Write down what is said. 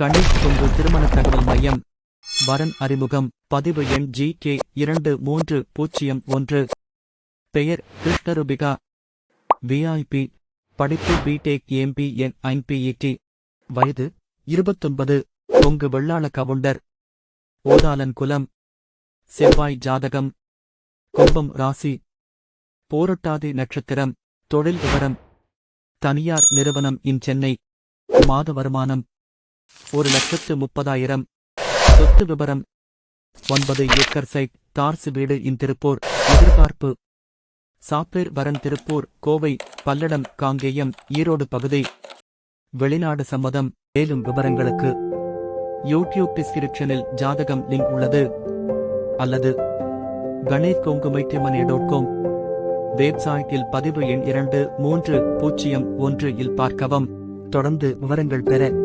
கணேஷ் கொங்கு திருமண தகவல் மையம். வரன் அறிமுகம். பதிவு எண் ஜி கே இரண்டு மூன்று பூஜ்ஜியம் ஒன்று. பெயர் கிருஷ்ணருபிகா. விஐபி படிப்பு பிடெக் எம்பிஎன் ஐம்பிஇடி வயது இருபத்தொன்பது. கொங்கு வெள்ளாள கவுண்டர். ஓதாலன் குலம். செவ்வாய் ஜாதகம். கும்பம் ராசி. போரட்டாதி நட்சத்திரம். தொழில் விவரம். தனியார் நிறுவனம் இன் சென்னை. மாத வருமானம். ஒரு லட்சத்து முப்பதாயிரம். சொத்து விபரம். ஒன்பது ஏக்கர் சைட் தார்சு வீடு இன் திருப்பூர். எதிர்பார்ப்பு. சாப்பேர் வரன் திருப்பூர் கோவை பல்லடம் காங்கேயம் ஈரோடு பகுதி. வெளிநாடு சம்மதம். மேலும் விவரங்களுக்கு. யூடியூப் டிஸ்கிரிப்ஷனில் ஜாதகம் லிங்க் உள்ளது. அல்லது கணேஷ் கொங்குமைட்டிமனே டாட் காம் வெப்சைட்டில் பதிவு எண் இரண்டு மூன்று பூஜ்ஜியம் ஒன்று இல் பார்க்கவும். தொடர்ந்து விவரங்கள் பெற